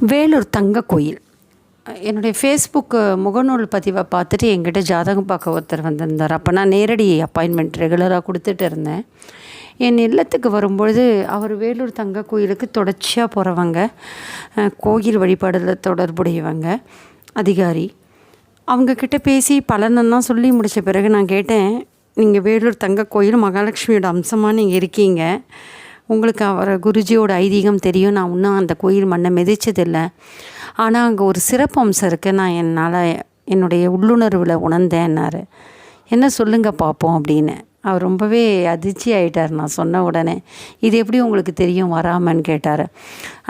வேலூர் தங்க கோயில். என்னுடைய ஃபேஸ்புக்கு முகநூல் பதிவை பார்த்துட்டு என்கிட்ட ஜாதகம் பார்க்க ஒருத்தர் வந்திருந்தார். அப்போ நான் நேரடி அப்பாயின்மெண்ட் ரெகுலராக கொடுத்துட்டு இருந்தேன். என் இல்லத்துக்கு வரும்பொழுது அவர் வேலூர் தங்க கோயிலுக்கு தொடர்ச்சியாக போகிறவங்க கோயில் வழிபாடில் தொடர்புடையவங்க அதிகாரி. அவங்கக்கிட்ட பேசி பலனெல்லாம் சொல்லி முடித்த பிறகு நான் கேட்டேன் நீங்கள் வேலூர் தங்க கோயில் மகாலட்சுமியோட அம்சமாக நீங்கள் இருக்கீங்க. உங்களுக்கு அவர் குருஜியோட ஐதீகம் தெரியும். நான் இன்னும் அந்த கோயில் மண்ணை மிதிச்சதில்லை. ஆனால் அங்கே ஒரு சிறப்பு அம்சம் இருக்குது நான் என்னால் என்னுடைய உள்ளுணர்வில் உணர்ந்தேன்னாரு என்ன சொல்லுங்க பார்ப்போம் அப்படின்னு. அவர் ரொம்பவே அதிர்ச்சி ஆயிட்டார் நான் சொன்ன உடனே. இது எப்படி உங்களுக்கு தெரியும் வராமன்னு? கேட்டார்.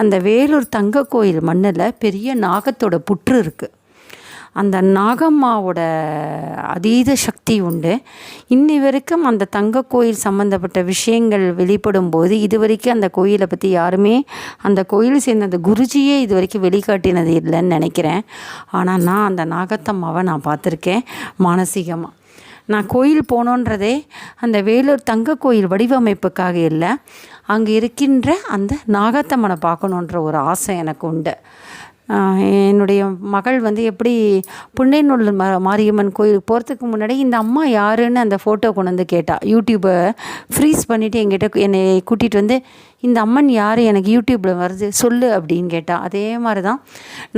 அந்த வேலூர் தங்க கோயில் மண்ணில் பெரிய நாகத்தோட புற்று இருக்குது அந்த நாகம்மாவோட அதீத சக்தி உண்டு. இன்னி வரைக்கும் அந்த தங்க கோயில் சம்மந்தப்பட்ட விஷயங்கள் வெளிப்படும் போது இது வரைக்கும் அந்த கோயிலை பற்றி யாருமே அந்த கோயில் சேர்ந்த அந்த குருஜியே இது வரைக்கும் வெளிக்காட்டினது இல்லைன்னு நினைக்கிறேன். ஆனால் நான் அந்த நாகத்தம்மாவை நான் பார்த்துருக்கேன் மானசீகமாக நான் கோயில் போனோன்றதே அந்த வேலூர் தங்க கோயில் வடிவமைப்புக்காக இல்லை. அங்கே இருக்கின்ற அந்த நாகத்தம்மனை பார்க்கணுன்ற ஒரு ஆசை எனக்கு உண்டு. என்னுடைய மகள் வந்து எப்படி புன்னைநூல் ம மாரியம்மன் கோயிலுக்கு போகிறதுக்கு முன்னாடி இந்த அம்மா யாருன்னு அந்த ஃபோட்டோ கொண்டு வந்து கேட்டால் யூடியூப்பை ஃப்ரீஸ் பண்ணிவிட்டு எங்கிட்ட என்னை கூட்டிகிட்டு வந்து இந்த அம்மன் யார்? எனக்கு யூடியூப்பில் வருது. சொல்லு அப்படின்னு கேட்டால் அதே மாதிரி தான்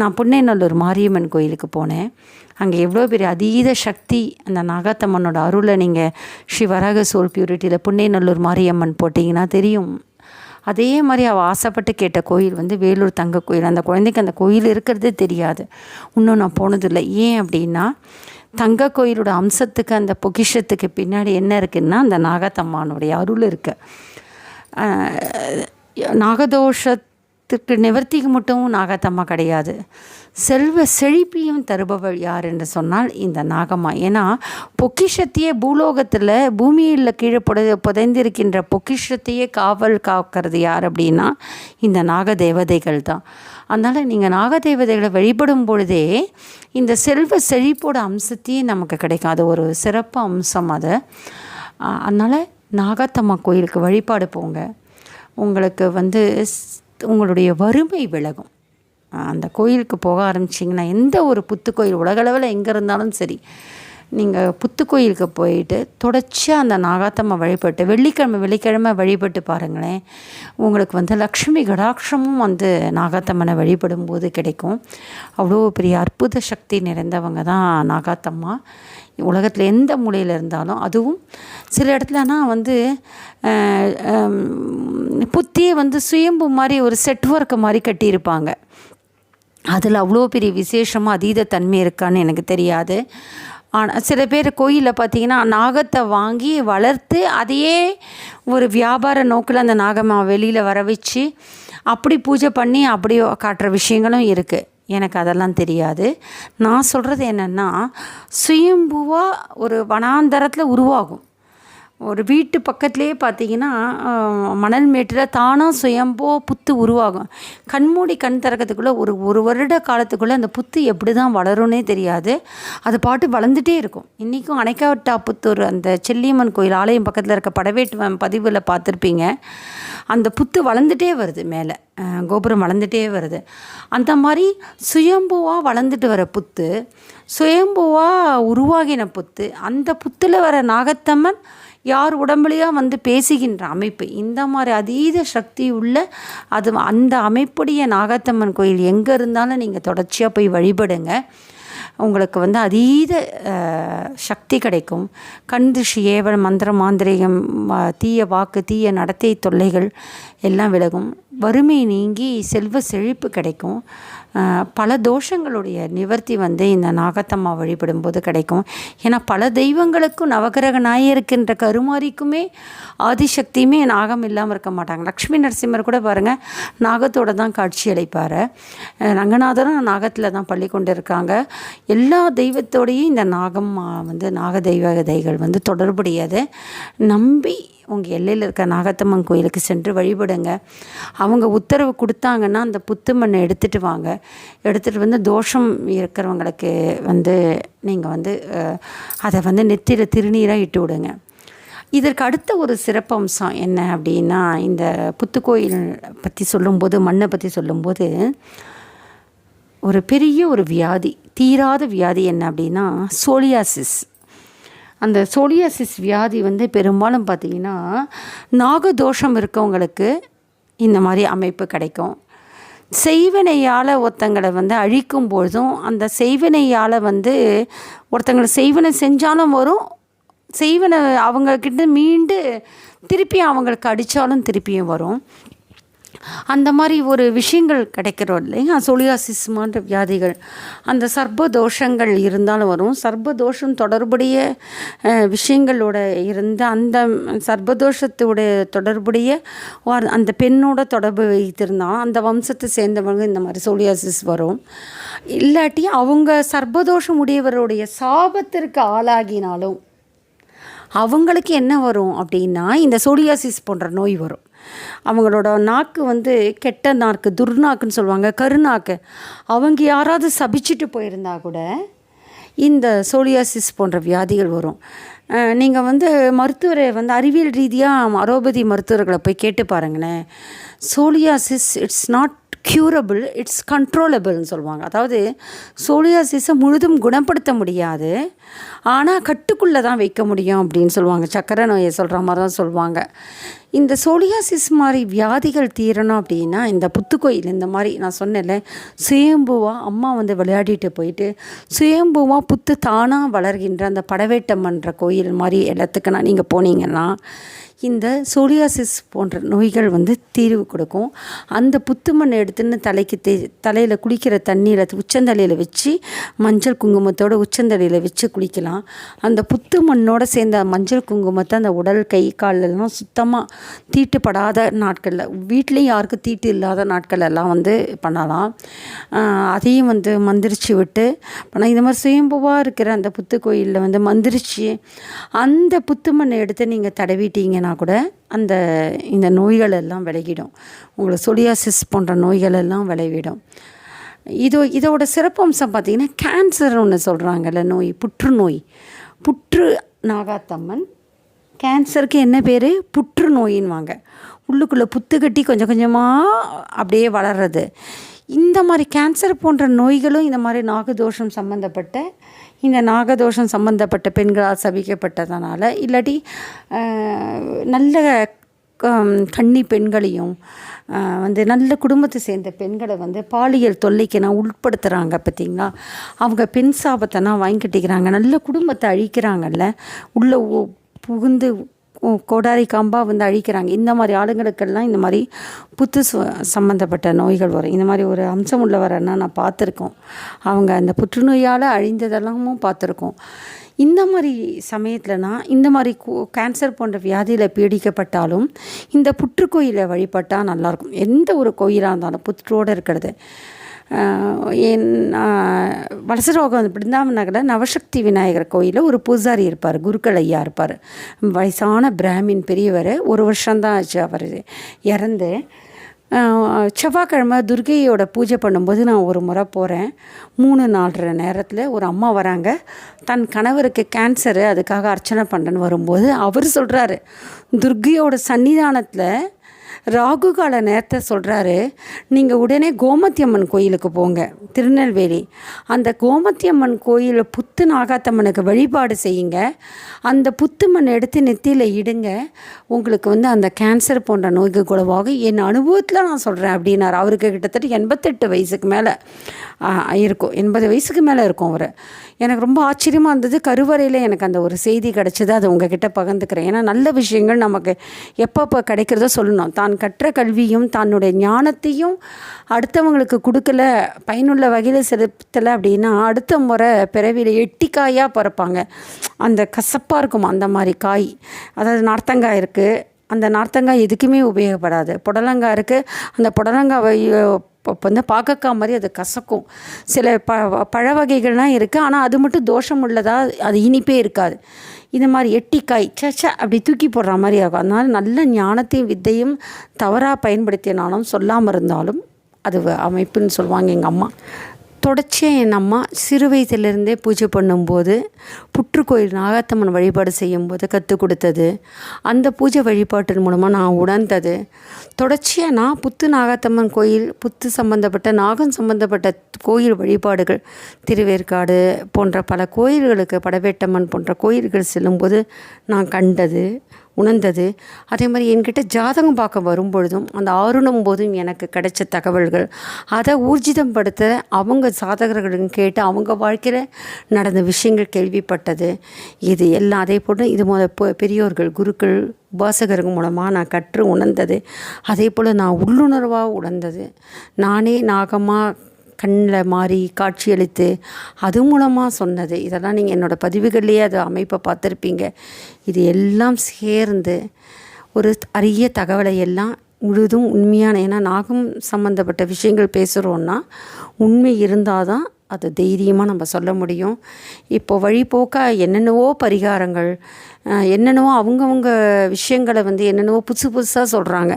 நான் புன்னைநல்லூர் மாரியம்மன் கோயிலுக்கு போனேன். அங்கே எவ்வளோ பெரிய அதீத சக்தி அந்த நாகாத்தம்மனோட அருளை நீங்கள் ஸ்ரீ வராக சோல் பியூரிட்டியில் புன்னைநல்லூர் மாரியம்மன் போட்டிங்கன்னா தெரியும். அதே மாதிரி அவள் ஆசைப்பட்டு கேட்ட கோயில் வந்து வேலூர் தங்க கோயில். அந்த குழந்தைக்கு அந்த கோயில் இருக்கிறதே தெரியாது. இன்னும் நான் போனதில்லை. ஏன் அப்படின்னா தங்க கோயிலோட அம்சத்துக்கு அந்த பொக்கிஷத்துக்கு பின்னாடி என்ன இருக்குன்னா அந்த நாகத்தம்மானுடைய அருள் இருக்கு. நாகதோஷத் நாகதோஷத்துக்கு நிவர்த்திக்கு மட்டும் நாகத்தம்மா கிடையாது. செல்வ செழிப்பையும் தருபவள் யார் என்று சொன்னால் இந்த நாகம்மா. ஏன்னா பொக்கிஷத்தையே பூலோகத்தில் பூமியில் கீழே புதை புதைந்திருக்கின்ற பொக்கிஷத்தையே காவல் காக்கிறது யார் அப்படின்னா இந்த நாக தேவதைகள் தான். அதனால் நீங்கள் நாகதேவதைகளை வழிபடும் பொழுதே இந்த செல்வ செழிப்போட அம்சத்தையே நமக்கு கிடைக்கும். அது ஒரு சிறப்பு அம்சம் அது. அதனால் நாகத்தம்மா கோயிலுக்கு வழிபாடு போங்க. உங்களுக்கு வந்து உங்களுடைய வறுமை விலகும். அந்த கோயிலுக்கு போக ஆரம்பிச்சிங்கன்னா எந்த ஒரு புத்து கோயில் உலகளவில் எங்கே இருந்தாலும் சரி நீங்கள் புத்துக்கோயிலுக்கு போயிட்டு தொடர்ச்சியாக அந்த நாகாத்தம்மா வழிபட்டு வெள்ளிக்கிழமை வெள்ளிக்கிழமை வழிபட்டு பாருங்களேன். உங்களுக்கு வந்து லக்ஷ்மி கடாட்சமும் வந்து நாகாத்தம்மனை வழிபடும் போது கிடைக்கும். அவ்வளோ பெரிய அற்புத சக்தி நிறைந்தவங்க தான் நாகாத்தம்மா. உலகத்தில் எந்த மூலையில் இருந்தாலும் அதுவும் சில இடத்துலனா வந்து புத்தியே வந்து சுயம்பு மாதிரி ஒரு செட் ஒர்க்கு மாதிரி கட்டியிருப்பாங்க. அதில் அவ்வளோ பெரிய விசேஷமாக அதீத தன்மை இருக்கான்னு எனக்கு தெரியாது. ஆனால் சில பேர் கோயிலில் பார்த்தீங்கன்னா நாகத்தை வாங்கி வளர்த்து அதையே ஒரு வியாபார நோக்கில் அந்த நாகம்மா வெளியில் வர வச்சு அப்படி பூஜை பண்ணி அப்படி காட்டுற விஷயங்களும் இருக்குது எனக்கு அதெல்லாம் தெரியாது. நான் சொல்கிறது என்னென்னா சுயம்புவாக ஒரு வனாந்தரத்தில் உருவாகும். ஒரு வீட்டு பக்கத்துலேயே பார்த்தீங்கன்னா மணல் மேட்டில் தானாக சுயம்போ புத்து உருவாகும். கண்மூடி கண் திறக்கிறதுக்குள்ளே ஒரு ஒரு வருட காலத்துக்குள்ளே அந்த புத்து எப்படி தான் வளரும்னே தெரியாது. அது பாட்டு வளர்ந்துட்டே இருக்கும். இன்றைக்கும் அணைக்காவட்டாப்புத்தூர் அந்த செல்லியம்மன் கோயில் ஆலயம் பக்கத்தில் இருக்க படவேட்டு பதிவில் பார்த்துருப்பீங்க. அந்த புத்து வளர்ந்துட்டே வருது மேலே. கோபுரம் வளர்ந்துட்டே வருது. அந்த மாதிரி சுயம்புவாக வளர்ந்துட்டு வர புத்து சுயம்புவாக உருவாகின புத்து அந்த புத்தில் வர நாகத்தம்மன் யார் உடம்புலையா வந்து பேசுகின்ற அமைப்பு? இந்த மாதிரி அதீத சக்தி உள்ள அது அந்த அமைப்புடைய நாகத்தம்மன் கோயில் எங்கே இருந்தாலும் நீங்கள் தொடர்ச்சியாக போய் வழிபடுங்க. உங்களுக்கு வந்து அதீத சக்தி கிடைக்கும். கண் திருஷ்டி ஏவல் மந்திர மாந்திரிகம் தீய வாக்கு தீய நடத்தை தொல்லைகள் எல்லாம் விலகும். வறுமை நீங்கி செல்வ செழிப்பு கிடைக்கும். பல தோஷங்களுடைய நிவர்த்தி வந்து இந்த நாகத்தம்மா வழிபடும்போது கிடைக்கும். ஏன்னா பல தெய்வங்களுக்கும் நவகிரக நாயருக்கின்ற கருமாரிக்குமே ஆதிசக்தியுமே நாகம் இல்லாமல் இருக்க மாட்டாங்க. லக்ஷ்மி நரசிம்மர் கூட பாருங்கள் நாகத்தோட தான் காட்சி அளிப்பார். ரங்கநாதரும் நாகத்தில் தான் பள்ளி கொண்டு இருக்காங்க. எல்லா தெய்வத்தோடையும் இந்த நாகம் வந்து நாக தெய்வ கதைகள் வந்து தொடர்புடையது. நம்பி உங்கள் எல்லையில் இருக்க நாகத்தம்மன் கோயிலுக்கு சென்று வழிபடுங்க. அவங்க உத்தரவு கொடுத்தாங்கன்னா அந்த புத்து மண்ணை எடுத்துகிட்டு வாங்க. எடுத்துகிட்டு வந்து தோஷம் இருக்கிறவங்களுக்கு வந்து நீங்கள் வந்து அதை வந்து நெத்தியில் திருநீராக இட்டு விடுங்க. இதற்கு அடுத்த ஒரு சிறப்பம்சம் என்ன அப்படின்னா இந்த புத்துக்கோயில் பற்றி சொல்லும்போது மண்ணை பற்றி சொல்லும்போது ஒரு பெரிய ஒரு வியாதி தீராத வியாதி என்ன அப்படின்னா சோலியாசிஸ். அந்த சோலியாசிஸ் வியாதி வந்து பெரும்பாலும் பார்த்திங்கன்னா நாகதோஷம் இருக்கவங்களுக்கு இந்த மாதிரி அமைப்பு கிடைக்கும். செய்வினையால் ஒருத்தங்களை வந்து அழிக்கும் பொழுதும் அந்த செய்வினையால் வந்து ஒருத்தங்களை செய்வினை செஞ்சாலும் வரும் செய்வினை அவங்கக்கிட்ட மீண்டு திருப்பி அவங்களுக்கு அடித்தாலும் திருப்பியும் வரும். அந்த மாதிரி ஒரு விஷயங்கள் கிடைக்கிறோம் இல்லையா? சோலியாசிஸ் போன்ற வியாதிகள். அந்த சர்ப்ப தோஷங்கள் இருந்தாலும் வரும். சர்ப்ப தோஷம் தொடர்புடைய விஷயங்களோட இருந்த அந்த சர்ப்பதோஷத்தோடைய தொடர்புடைய அந்த பெண்ணோட தொடர்பு வைத்திருந்தால் அந்த வம்சத்தை சேர்ந்தவங்க இந்த மாதிரி சோலியாசிஸ் வரும். இல்லாட்டி அவங்க சர்ப்பதோஷம் உடையவருடைய சாபத்திற்கு ஆளாகினாலும் அவங்களுக்கு என்ன வரும் அப்படின்னா இந்த சோலியாசிஸ் போன்ற நோய் வரும். அவங்களோட நாக்கு வந்து கெட்ட நாக்கு துர்நாக்குன்னு சொல்லுவாங்க கருநாக்கு. அவங்க யாராவது சபிச்சுட்டு போயிருந்தா கூட இந்த சோலியாசிஸ் போன்ற வியாதிகள் வரும். நீங்கள் வந்து மருத்துவரை வந்து அறிவியல் ரீதியாக அரோபதி மருத்துவர்களை போய் கேட்டு பாருங்களேன். Psoriasis it's not curable it's கண்ட்ரோலபிள்னு சொல்லுவாங்க. அதாவது சோலியாசிஸை முழுதும் குணப்படுத்த முடியாது. ஆனால் கட்டுக்குள்ளே தான் வைக்க முடியும் அப்படின்னு சொல்லுவாங்க. சக்கரை நோயை சொல்கிற மாதிரி தான் சொல்லுவாங்க. இந்த சோலியாசிஸ் மாதிரி வியாதிகள் தீரணும் அப்படின்னா இந்த புத்துக்கோயில் இந்த மாதிரி நான் சொன்னேன்ல சுயம்புவாக அம்மா வந்து விளையாடிட்டு போயிட்டு சுயம்புவாக புத்து தானாக வளர்கின்ற அந்த படவேட்டம்ன்ற கோயில் மாதிரி இடத்துக்கு நான் நீங்கள் போனீங்கன்னா இந்த சோலியாசிஸ் போன்ற நோய்கள் வந்து தீர்வு கொடுக்கும். அந்த புத்து மண் எடுத்துன்னு தலைக்கு தே தலையில் குளிக்கிற தண்ணியில் உச்சந்தலையில் வச்சு மஞ்சள் குங்குமத்தோட உச்சந்தலையில் வச்சு குளிக்கலாம். அந்த புத்து மண்ணோடு சேர்ந்த மஞ்சள் குங்குமத்தை அந்த உடல் கை காலெல்லாம் சுத்தமாக தீட்டுப்படாத நாட்களில் வீட்லேயும் யாருக்கும் தீட்டு இல்லாத நாட்கள் எல்லாம் வந்து பண்ணலாம். அதையும் வந்து மந்திரிச்சு விட்டு ஆனால் இந்த மாதிரி சுயம்புவாக இருக்கிற அந்த புத்து கோயிலில் வந்து மந்திரிச்சு அந்த புத்து மண்ணை எடுத்து நீங்கள் தடவிட்டீங்கன்னா கூட அந்த இந்த நோய்கள் எல்லாம் விலகிடும். உங்களுக்கு சொலியாசிஸ் போன்ற நோய்கள் எல்லாம் விளைவிடும். இதோ இதோட சிறப்பம்சம் பார்த்திங்கன்னா கேன்சர் ஒன்று சொல்கிறாங்கல்ல நோய் புற்றுநோய். புற்று நாகாத்தம்மன் கேன்சருக்கு என்ன பேர்? புற்றுநோயின்வாங்க உள்ளுக்குள்ளே புத்து கட்டி கொஞ்சம் கொஞ்சமாக அப்படியே வளர்றது. இந்த மாதிரி கேன்சர் போன்ற நோய்களும் இந்த மாதிரி நாகதோஷம் சம்மந்தப்பட்ட இந்த நாகதோஷம் சம்மந்தப்பட்ட பெண்களால் சபிக்கப்பட்டதனால இல்லாட்டி நல்ல கன்னி பெண்களையும் வந்து நல்ல குடும்பத்தை சேர்ந்த பெண்களை வந்து பாலியல் தொல்லைக்கு நான் உட்படுத்துகிறாங்க பார்த்திங்கன்னா அவங்க பெண் சாபத்தை நான் வாங்கிக்கிட்டிக்கிறாங்க நல்ல குடும்பத்தை அழிக்கிறாங்கல்ல. உள்ள புகுந்து கோடாரி காம்பாக வந்து அழிக்கிறாங்க. இந்த மாதிரி ஆளுங்களுக்கெல்லாம் இந்த மாதிரி புத்து சம்மந்தப்பட்ட நோய்கள் வரும். இந்த மாதிரி ஒரு அம்சம் உள்ளவரன்னா நான் பார்த்துருக்கோம். அவங்க அந்த புற்றுநோயால் அழிந்ததெல்லாமும் பார்த்துருக்கோம். இந்த மாதிரி சமயத்தில்னா இந்த மாதிரி கேன்சர் போன்ற வியாதியில் பீடிக்கப்பட்டாலும் இந்த புற்றுக்கோயிலை வழிபட்டால் நல்லாயிருக்கும் எந்த ஒரு கோயிலாக இருந்தாலும் புற்றோடு இருக்கிறது. ஆஹ் என் வலசரோகம் பிருந்தாவன் நவசக்தி விநாயகர் கோயிலில் ஒரு பூசாரி இருப்பார் குருக்கள் ஐயா இருப்பார். வயசான பிராமின் பெரியவர் ஒரு வருஷம்தான் ஆச்சு அவர் இறந்து. செவ்வாய்க்கிழமை துர்கையோட பூஜை பண்ணும்போது நான் ஒரு முறை போகிறேன் மூணு நாலரை நேரத்தில் ஒரு அம்மா வராங்க. தன் கணவருக்கு கேன்சரு அதுக்காக அர்ச்சனை பண்ணுறேன்னு வரும்போது அவர் சொல்கிறாரு துர்கையோட சன்னிதானத்தில் ராகு கால நேரத்தை சொல்கிறாரு நீங்கள் உடனே கோமத்தியம்மன் கோயிலுக்கு போங்க திருநெல்வேலி. அந்த கோமத்தியம்மன் கோயிலில் புத்து நாகாத்தம்மனுக்கு வழிபாடு செய்யுங்க. அந்த புத்து மண் எடுத்து நெத்தியில் இடுங்க. உங்களுக்கு வந்து அந்த கேன்சர் போன்ற நோய்க்கு குணமாகும். என் அனுபவத்தில் நான் சொல்கிறேன் அப்படின்னாரு. அவருக்கு கிட்டத்தட்ட எண்பத்தெட்டு வயசுக்கு மேலே இருக்கும். எண்பது வயசுக்கு மேலே இருக்கும் அவர். எனக்கு ரொம்ப ஆச்சரியமாக இருந்தது. கருவறையில் எனக்கு அந்த ஒரு செய்தி கிடச்சிது. அதை உங்ககிட்ட பகிர்ந்துக்கிறேன். ஏன்னா நல்ல விஷயங்கள் நமக்கு எப்பப்போ கிடைக்கிறதோ சொல்லணும். தான் கற்ற கல்வியும் தன்னுடைய ஞானத்தையும் அடுத்தவங்களுக்கு கொடுக்கல பயனுள்ள வகையில் செலுத்தலை அப்படின்னா அடுத்த முறை பிறவியில் எட்டிக்காயாக பிறப்பாங்க. அந்த கசப்பாக இருக்கும் அந்த மாதிரி காய். அதாவது நார்த்தங்காய் இருக்குது அந்த நார்த்தங்காய் எதுக்குமே உபயோகப்படாது. புடலங்காய் இருக்குது அந்த புடலங்காவை இப்போ வந்து பாகக்காய் மாதிரி அது கசக்கும். சில ப பழ வகைகள்லாம் இருக்குது ஆனால் அது மட்டும் தோஷம் உள்ளதா அது இனிப்பே இருக்காது. இந்த மாதிரி எட்டிக்காய் சச்ச அப்படி தூக்கி போடுற மாதிரி இருக்கும் அதனால் நல்ல ஞானத்தையும் வித்தையும் தவறாக பயன்படுத்தினாலும் சொல்லாமல் இருந்தாலும் அது வ- அமைப்புன்னு சொல்லுவாங்க எங்கள் அம்மா. தொடர்ச்சியாக என் அம்மா சிறு வயதிலிருந்தே பூஜை பண்ணும்போது புற்றுக்கோயில் நாகத்தம்மன் வழிபாடு செய்யும்போது கற்றுக் கொடுத்தது. அந்த பூஜை வழிபாட்டின் மூலமாக நான் உணர்ந்தது. தொடர்ச்சியாக நான் புத்து நாகத்தம்மன் கோயில் புத்து சம்பந்தப்பட்ட நாகம் சம்பந்தப்பட்ட கோயில் வழிபாடுகள் திருவேற்காடு போன்ற பல கோயில்களுக்கு படவேட்டம்மன் போன்ற கோயில்கள் செல்லும்போது நான் கண்டது. உணர்ந்தது. அதே மாதிரி என்கிட்ட ஜாதகம் பார்க்க வரும்பொழுதும் அந்த ஆருணம் போதும் எனக்கு கிடைச்ச தகவல்கள் அதை ஊர்ஜிதம் படுத்த அவங்க சாதகர்களும் கேட்டு அவங்க வாழ்க்கையில் நடந்த விஷயங்கள் கேள்விப்பட்டது. இது எல்லாம் அதே போல் இது முத பெரியோர்கள் குருக்கள் உபாசகர்கள் மூலமாக நான் கற்று உணர்ந்தது. அதே போல் நான் உள்ளுணர்வாக உணர்ந்தது. நானே நாகமாக கண்ணில் மாறி காட்சியளித்து அது மூலமாக சொன்னது. இதெல்லாம் நீங்கள் என்னோடய பதிவுகள்லேயே அது அமைப்பை பார்த்துருப்பீங்க. இது எல்லாம் சேர்ந்து ஒரு அரிய தகவலை எல்லாம் முழுதும் உண்மையான ஏன்னா நாகம் சம்மந்தப்பட்ட விஷயங்கள் பேசுகிறோன்னா உண்மை இருந்தால் தான் அது தைரியமாக நம்ம சொல்ல முடியும். இப்போ வழிபோக்க என்னென்னவோ பரிகாரங்கள் என்னென்னவோ அவங்கவுங்க விஷயங்களை வந்து என்னென்னவோ புதுசு புதுசாக சொல்கிறாங்க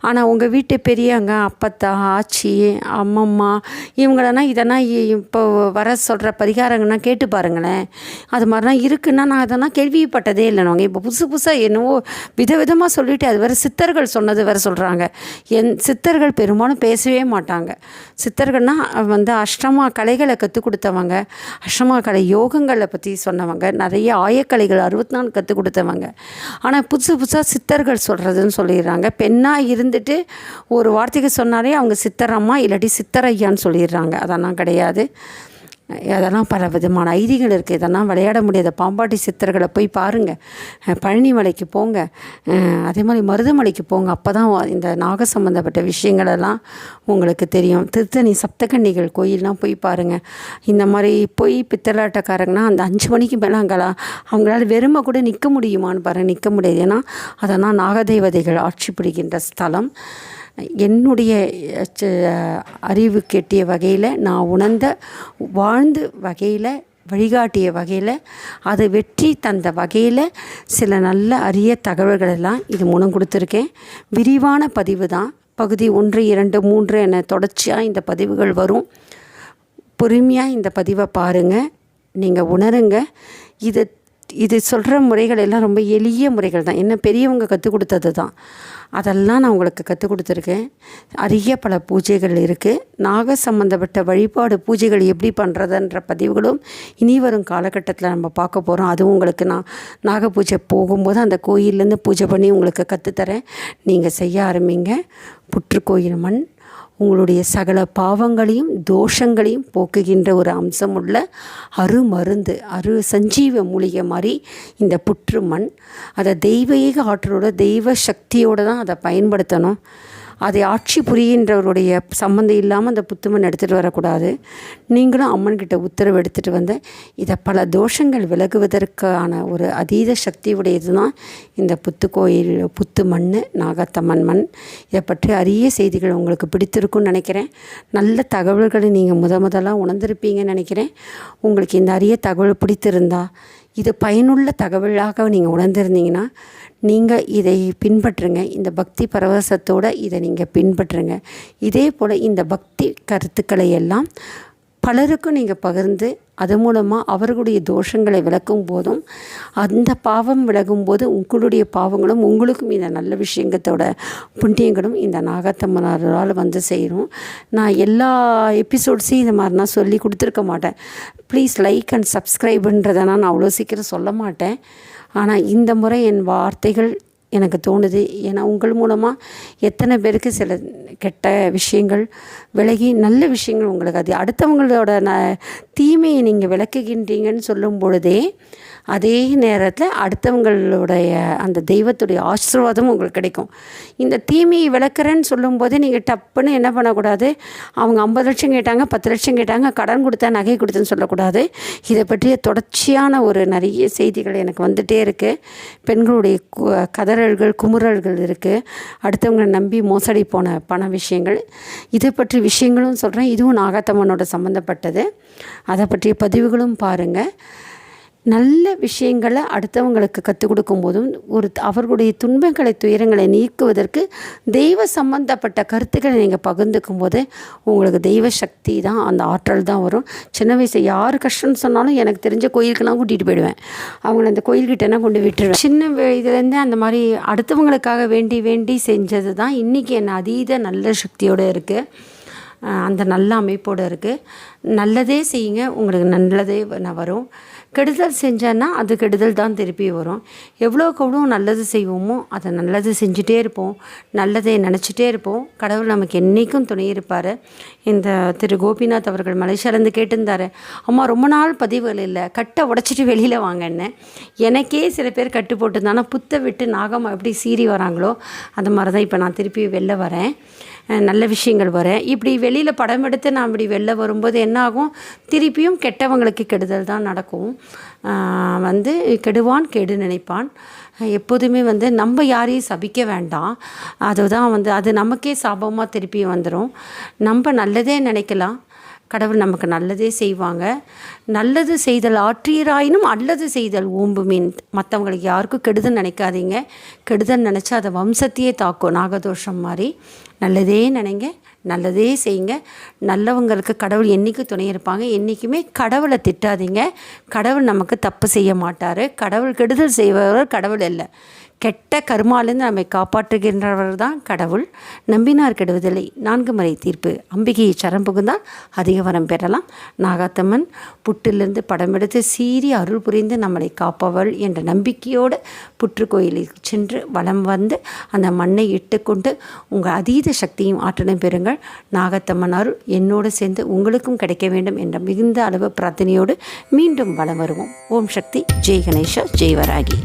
ஆனால் உங்கள் வீட்டு பெரியவங்க அப்பத்தா ஆச்சி அம்மம்மா இவங்களெல்லாம் இதெல்லாம் இ- இப்போ வர சொல்கிற பரிகாரங்கள்னா கேட்டு பாருங்களேன். அது மாதிரிலாம் இருக்குன்னா நான் அதெல்லாம் கேள்விப்பட்டதே இல்லைனவங்க இப்போ புதுசு புதுசாக என்னவோ விதவிதமாக சொல்லிட்டு அது வேறு சித்தர்கள் சொன்னது வேறு சொல்கிறாங்க என் சித்தர்கள் பெரும்பாலும் பேசவே மாட்டாங்க. சித்தர்கள்னால் வந்து அஷ்டமா கலைகளை கற்றுக் கொடுத்தவங்க அஷ்டமா கலை யோகங்களை பற்றி சொன்னவங்க நிறைய ஆயக்கலைகள் அறுபத்தி நாலு கற்றுக் கொடுத்தவங்க. ஆனால் புதுசு புதுசாக சித்தர்கள் சொல்கிறதுன்னு சொல்லிடுறாங்க. பெண்ணாக இருந்துட்டு ஒரு வார்த்தைக்கு சொன்னாலே அவங்க சித்தரம்மா இல்லாட்டி சித்தரையான்னு சொல்லிடுறாங்க. அதெல்லாம் கிடையாது. அதெல்லாம் பல விதமான ஐதீகள் இருக்குது இதெல்லாம் விளையாட முடியாத பாம்பாட்டி சித்தர்களை போய் பாருங்கள் பழனி மலைக்கு போங்க. அதே மாதிரி மருதமலைக்கு போங்க. அப்போ தான் இந்த நாக சம்மந்தப்பட்ட விஷயங்களெல்லாம் உங்களுக்கு தெரியும். திருத்தணி சப்தகன்னிகள் கோயிலெலாம் போய் பாருங்கள் இந்த மாதிரி போய் பித்தலாட்டக்காரங்கன்னா அந்த அஞ்சு மணிக்கு மேலே அங்கெல்லாம் அவங்களால வெறுமை கூட நிற்க முடியுமான்னு பாருங்கள் நிற்க முடியாது. ஏன்னா அதெல்லாம் நாகதேவதைகள் ஆட்சி பிடிக்கின்ற ஸ்தலம். என்னுடைய அஹ், அறிவு கெட்டிய வகையில் நான் உணர்ந்த வாழ்ந்து வகையில் வழிகாட்டிய வகையில் அது வெற்றி தந்த வகையில் சில நல்ல அரிய தகவல்கள் எல்லாம் இது மூலம் கொடுத்துருக்கேன். விரிவான பதிவு தான். பகுதி ஒன்று இரண்டு மூன்று என தொடர்ச்சியாக இந்த பதிவுகள் வரும். பொறுமையாக இந்த பதிவை பாருங்கள் நீங்கள் உணருங்க. இது இது சொல்கிற முறைகள் எல்லாம் ரொம்ப எளிய முறைகள் தான். என்ன பெரியவங்க கற்றுக் கொடுத்தது தான். அதெல்லாம் நான் உங்களுக்கு கற்றுக் கொடுத்துருக்கேன். அரிய பல பூஜைகள் இருக்குது நாக சம்பந்தப்பட்ட வழிபாடு பூஜைகள் எப்படி பண்ணுறதுன்ற பதிவுகளும் இனி வரும் காலகட்டத்தில் நம்ம பார்க்க போகிறோம் அதுவும் உங்களுக்கு நான் நாக பூஜை போகும்போது அந்த கோயிலேருந்து பூஜை பண்ணி உங்களுக்கு கற்றுத்தரேன் நீங்கள் செய்ய ஆரம்பிங்க. புற்றுக்கோயில் மண் உங்களுடைய சகல பாவங்களையும் தோஷங்களையும் போக்குகின்ற ஒரு அம்சம் உள்ள அருமருந்து அரு சஞ்சீவ மூலிகை மாதிரி இந்த புற்று மண். அதை தெய்வீக ஆற்றலோட தெய்வ சக்தியோடு தான் அதை பயன்படுத்தணும். அதை ஆட்சி புரிகின்றவருடைய சம்மந்தம் இல்லாமல் அந்த புத்துமண் எடுத்துகிட்டு வரக்கூடாது. நீங்களும் அம்மன்கிட்ட உத்தரவு எடுத்துகிட்டு வந்து இதை பல தோஷங்கள் விலகுவதற்கான ஒரு அதீத சக்தி உடையது தான் இந்த புத்து கோயில் புத்து மண் நாகத்தம்மன் மண். இதை பற்றி அரிய செய்திகள் உங்களுக்கு பிடித்திருக்கும்னு நினைக்கிறேன். நல்ல தகவல்களை நீங்கள் முத முதலாக உணர்ந்திருப்பீங்கன்னு நினைக்கிறேன். உங்களுக்கு இந்த அரிய தகவல் பிடித்திருந்தா இது பயனுள்ள தகவலாக நீங்கள் உணர்ந்திருந்தீங்கன்னா நீங்கள் இதை பின்பற்றுங்க. இந்த பக்தி பரவசத்தோடு இதை நீங்கள் பின்பற்றுங்க. இதே போல் இந்த பக்தி கருத்துக்களை எல்லாம் பலருக்கும் நீங்கள் பகிர்ந்து அது மூலமாக அவர்களுடைய தோஷங்களை விளக்கும் போதும் அந்த பாவம் விலகும் போது உங்களுடைய பாவங்களும் உங்களுக்கும் இந்த நல்ல விஷயங்களோட புண்ணியங்களும் இந்த நாகத்தம்மனாரால் வந்து செய்கிறோம் நான் எல்லா எபிசோட்ஸையும் இந்த மாதிரி நான் சொல்லி கொடுத்துருக்க மாட்டேன். ப்ளீஸ் லைக் அண்ட் சப்ஸ்கிரைபுன்றதை நான் அவ்வளோ சீக்கிரம் சொல்ல மாட்டேன். ஆனால் இந்த முறை என் வார்த்தைகள் எனக்கு தோணுது. ஏன்னா உங்கள் மூலமாக எத்தனை பேருக்கு சில கெட்ட விஷயங்கள் விலகி நல்ல விஷயங்கள் உங்களுக்கு அது அடுத்தவங்களோட ந தீமையை நீங்கள் விளக்குகின்றீங்கன்னு சொல்லும் பொழுதே அதே நேரத்தில் அடுத்தவங்களுடைய அந்த தெய்வத்துடைய ஆசீர்வாதமும் உங்களுக்கு கிடைக்கும். இந்த தீமையை விளக்குறேன்னு சொல்லும்போதே நீங்கள் டப்புன்னு என்ன பண்ணக்கூடாது? அவங்க ஐம்பது லட்சம் கேட்டாங்க பத்து லட்சம் கேட்டாங்க கடன் கொடுத்தா நகை கொடுத்தேன்னு சொல்லக்கூடாது. இதை பற்றிய தொடர்ச்சியான ஒரு நிறைய செய்திகள் எனக்கு வந்துகிட்டே இருக்குது பெண்களுடைய கு- கதறல்கள் குமுறல்கள் இருக்குது அடுத்தவங்களை நம்பி மோசடி போன பண விஷயங்கள். இதை பற்றி விஷயங்களும் சொல்கிறேன் இதுவும் நாகத்தம்மனோட சம்மந்தப்பட்டது அதை பற்றிய பதிவுகளும் பாருங்கள் நல்ல விஷயங்களை அடுத்தவங்களுக்கு கற்றுக் கொடுக்கும் போதும் ஒரு அவர்களுடைய துன்பங்களை துயரங்களை நீக்குவதற்கு தெய்வ சம்பந்தப்பட்ட கருத்துக்களை நீங்கள் பகிர்ந்துக்கும் போது உங்களுக்கு தெய்வ சக்தி தான் அந்த ஆற்றல் தான் வரும். சின்ன வயசில் யார் கஷ்டம்னு சொன்னாலும் எனக்கு தெரிஞ்ச கோயிலுக்கெல்லாம் கூட்டிகிட்டு போயிடுவேன். அவங்கள அந்த கோயில்கிட்டனா கொண்டு விட்டுருவேன். சின்ன இதுலேருந்தே அந்த மாதிரி அடுத்தவங்களுக்காக வேண்டி வேண்டி செஞ்சது தான் இன்றைக்கி என்ன அதீத நல்ல சக்தியோடு இருக்குது அந்த நல்ல அமைப்போடு இருக்குது நல்லதே செய்யுங்க உங்களுக்கு நல்லதே வ- வரும். கெடுதல் செஞ்சேன்னா அது கெடுதல் தான் திருப்பி வரும். எவ்வளோக்கு எவ்வளோ நல்லது செய்வோமோ அதை நல்லது செஞ்சுட்டே இருப்போம். நல்லதை நினச்சிட்டே இருப்போம். கடவுள் நமக்கு என்றைக்கும் துணை இருப்பார். இந்த திரு கோபிநாத் அவர்கள் மலேசியாலேருந்து கேட்டிருந்தார் அம்மா ரொம்ப நாள் பதிவுகள் இல்லை. கட்டை உடச்சிட்டு வெளியில் வாங்கன்னு. எனக்கே சில பேர் கட்டு போட்டிருந்தானா புத்தை விட்டு நாகம் எப்படி சீறி வராங்களோ அந்த மாதிரி தான் இப்போ நான் திருப்பி வெளில வரேன். நல்ல விஷயங்கள் வரேன். இப்படி வெளியில் படம் எடுத்து நான் இப்படி வெளில வரும்போது என்ன ஆகும்? திருப்பியும் கெட்டவங்களுக்கு கெடுதல் தான் நடக்கும். வந்து கெடுவான் கெடு நினைப்பான். எப்போதுமே வந்து நம்ம யாரையும் சபிக்க வேண்டாம். அதுதான் வந்து அது நமக்கே சாபமாக திருப்பி வந்துடும் நம்ம நல்லதே நினைக்கலாம். கடவுள் நமக்கு நல்லதே செய்வாங்க. நல்லது செய்தல் ஆற்றியராயினும் அல்லது செய்தல் ஓம்புமீன். மற்றவங்களுக்கு யாருக்கும் கெடுதல் நினைக்காதீங்க. கெடுதல் நினச்சா அதை வம்சத்தையே தாக்கும். நாகதோஷம் மாதிரி. நல்லதே நினைங்க. நல்லதே செய்யுங்க. நல்லவங்களுக்கு கடவுள் என்றைக்கு துணை இருப்பாங்க. என்றைக்குமே கடவுளை திட்டாதீங்க. கடவுள் நமக்கு தப்பு செய்ய மாட்டார். கடவுள் கெடுதல் செய்பவர் கடவுள் இல்லை கெட்ட கருமாலிருந்து நம்மை காப்பாற்றுகின்றவர் தான் கடவுள். நம்பினார் கெடுவதில்லை. நான்கு முறை தீர்ப்பு. அம்பிகையை சரம் புகுந்தால் அதிக வரம் பெறலாம். நாகாத்தம்மன் புட்டிலிருந்து படம் எடுத்து சீறி அருள் புரிந்து நம்மளை காப்பவள் என்ற நம்பிக்கையோடு புற்று கோயிலுக்கு சென்று வலம் வந்து அந்த மண்ணை இட்டுக்கொண்டு உங்கள் அதீத சக்தியும் ஆற்றலும் பெறுங்கள். நாகத்தம்மன் அருள் என்னோடு சேர்ந்து உங்களுக்கும் கிடைக்க வேண்டும் என்ற மிகுந்த அளவு பிரார்த்தனையோடு மீண்டும் வலம் வருவோம். ஓம் சக்தி. ஜெய் கணேஷா. ஜெய் வராகி.